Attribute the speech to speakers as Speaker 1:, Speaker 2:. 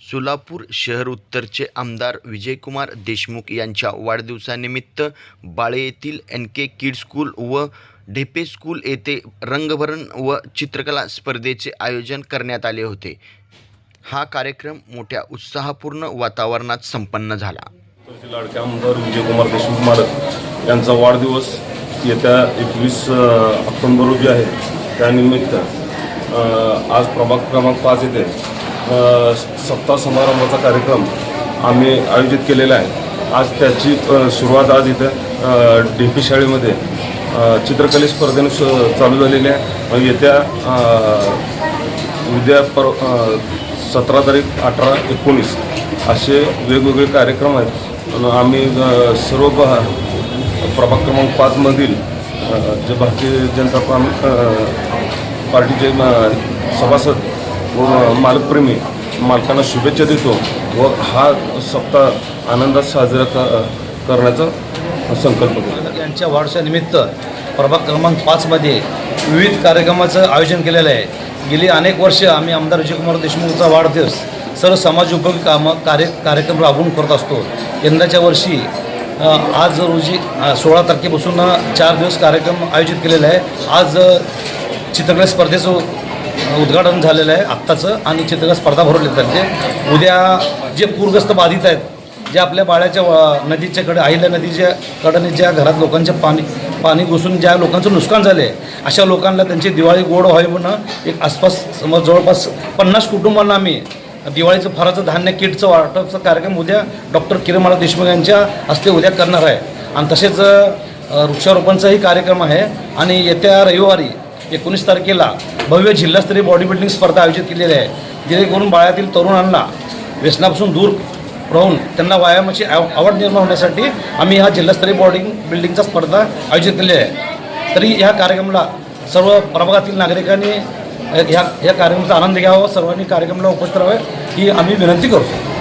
Speaker 1: सोलापूर शहर उत्तरचे आमदार विजयकुमार देशमुख यांच्या वाढदिवसानिमित्त बाळे येथील एन के किड स्कूल व ढेपे स्कूल येथे रंगभरण व चित्रकला स्पर्धेचे आयोजन करण्यात आले होते. हा कार्यक्रम मोठ्या उत्साहपूर्ण वातावरणात संपन्न झाला.
Speaker 2: लाडके आमदार विजयकुमार देशमुख यांचा वाढदिवस येत्या एकवीस ऑक्टोंबर रोजी आहे. त्यानिमित्त आज प्रभाग क्रमांक पाच येथे सत्ता सप्ताह समारंभाचा कार्यक्रम आम्ही आयोजित केलेला आहे. आज त्याची सुरुवात आज इथं डी पी शाळेमध्ये चित्रकले स्पर्धेने स- चालू झालेली आहे. येत्या उद्या पर सतरा तारीख अठरा एकोणीस असे वेगवेगळे कार्यक्रम आहेत. आम्ही सर्व प्रभाग क्रमांक पाचमधील जे भारतीय जनता पाम पार्टीचे सभासद व मालकप्रेमी मालकांना शुभेच्छा देतो व हा सप्ताह आनंदात साजरा क करण्याचा संकल्प केला
Speaker 3: यांच्या वाढदिवसानिमित्त प्रभाग क्रमांक पाचमध्ये विविध कार्यक्रमाचं आयोजन केलेलं आहे. गेली अनेक वर्ष आम्ही आमदार विजयकुमार देशमुखचा वाढदिवस सर्व समाज उपयोगी कामं कार्य कार्यक्रम राबवून करत असतो. यंदाच्या वर्षी आज रोजी सोळा तारखेपासून चार दिवस कार्यक्रम आयोजित केलेला आहे. आज चित्रकला स्पर्धेचं उद्घाटन झालेलं आहे आत्ताचं आणि चित्रकला स्पर्धा भरवली त्यांचे म्हणजे उद्या जे पूरग्रस्त बाधित आहेत जे आपल्या बाळ्याच्या नदीच्या कडे आहिल्या नदीच्या कडेने ज्या घरात लोकांच्या पाणी पाणी घुसून ज्या लोकांचं नुकसान झालं आहे अशा लोकांना त्यांची दिवाळी गोड व्हावी म्हणून एक आसपास समज जवळपास पन्नास कुटुंबांना आम्ही दिवाळीचं फराचं धान्य किटचं वाटपचा कार्यक्रम उद्या डॉक्टर किरमाला देशमुख यांच्या हस्ते उद्या करणार आहे. आणि तसेच वृक्षारोपणचाही कार्यक्रम आहे. आणि येत्या रविवारी एकोणीस तारखेला भव्य जिल्हास्तरीय बॉडी बिल्डिंग स्पर्धा आयोजित केलेली आहे. जेणेकरून बाळातील तरुणांना व्यसनापासून दूर राहून त्यांना व्यायामाची आव आवड निर्माण होण्यासाठी आम्ही ह्या जिल्हास्तरीय बॉडी बिल्डिंगचा स्पर्धा आयोजित केली आहे. तरी ह्या कार्यक्रमाला सर्व प्रभागातील नागरिकांनी ह्या ह्या कार्यक्रमाचा आनंद घ्यावा सर्वांनी कार्यक्रमाला उपस्थित राहावे ही आम्ही विनंती करतो.